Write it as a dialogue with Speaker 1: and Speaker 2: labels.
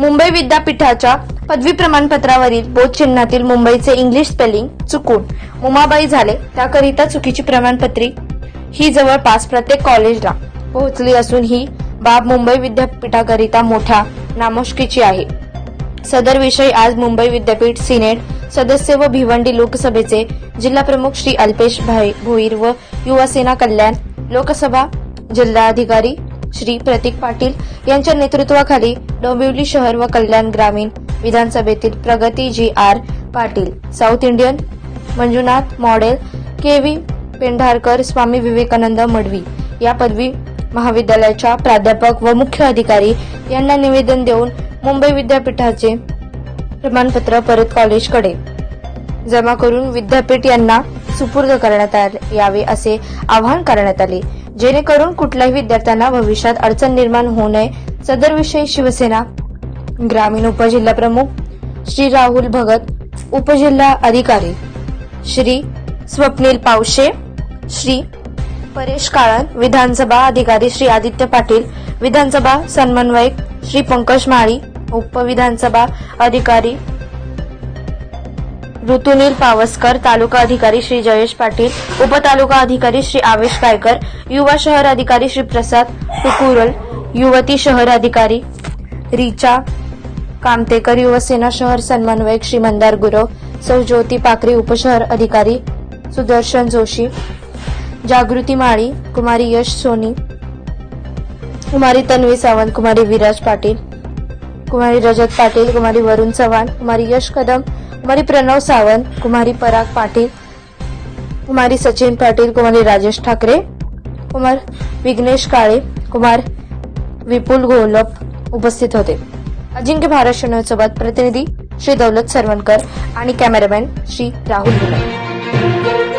Speaker 1: मुंबई विद्यापीठाच्या पदवी प्रमाणपत्रावरील बोधचिन्हातील मुंबईचे इंग्लिश स्पेलिंग चुकून उमाबाई झाले. त्याकरिता चुकीची प्रमाणपत्रे ही जवळपास प्रत्येक कॉलेजला पोहोचली असून ही बाब मुंबई विद्यापीठाकरिता मोठ्या नामुष्कीची आहे. सदर विषय आज मुंबई विद्यापीठ सिनेट सदस्य व भिवंडी लोकसभेचे जिल्हा प्रमुख श्री अल्पेश भाई भोईर व युवासेना कल्याण लोकसभा जिल्हाधिकारी श्री प्रतीक पाटील यांच्या नेतृत्वाखाली डोंबिवली शहर व कल्याण ग्रामीण विधानसभेतील Pragati G R Patil South Indian Manjunath model K V Pendharkar Swami Vivekananda Madvi या पदवी महाविद्यालयाच्या प्राध्यापक व मुख्य अधिकारी यांना निवेदन देऊन मुंबई विद्यापीठाचे प्रमाणपत्र परत कॉलेजकडे जमा करून विद्यापीठ यांना सुपूर्द करण्यात यावे असे आवाहन करण्यात आले. जेणेकरून कुठल्याही विद्यार्थ्यांना भविष्यात अडचण निर्माण होऊ नये. सदर विषयी शिवसेना ग्रामीण उपजिल्हा प्रमुख श्री राहुल भगत उपजिल्हा अधिकारी श्री स्वप्नील पावशे श्री परेश काळन विधानसभा अधिकारी श्री आदित्य पाटील विधानसभा समन्वयक श्री पंकज माळी उपविधानसभा अधिकारी ऋतुनील पावसकर तालुका अधिकारी श्री जयेश पाटील उपतालुका अधिकारी श्री आवेश पायकर युवा शहर अधिकारी श्री प्रसाद टुकुरल युवती शहर अधिकारी रिचा कामतेकर युवसेना शहर समन्वयक श्री मंदार गुरव सौ ज्योती पाकरे उपशहर अधिकारी सुदर्शन जोशी जागृती माळी कुमारी यश सोनी कुमारी तन्वी सावंत कुमारी विराज पाटील कुमारी रजत पाटील कुमारी वरुण चव्हाण कुमारी यश कदम कुमारी प्रणव सावंत कुमारी पराग पाटील कुमारी सचिन पाटील कुमारी राजेश ठाकरे कुमार विघ्नेश काळे कुमार विपुल गोलप उपस्थित होते. अजिंक्य भारत सोबत प्रतिनिधी श्री दौलत सरवणकर आणि कॅमेरामॅन श्री राहुल गुलाब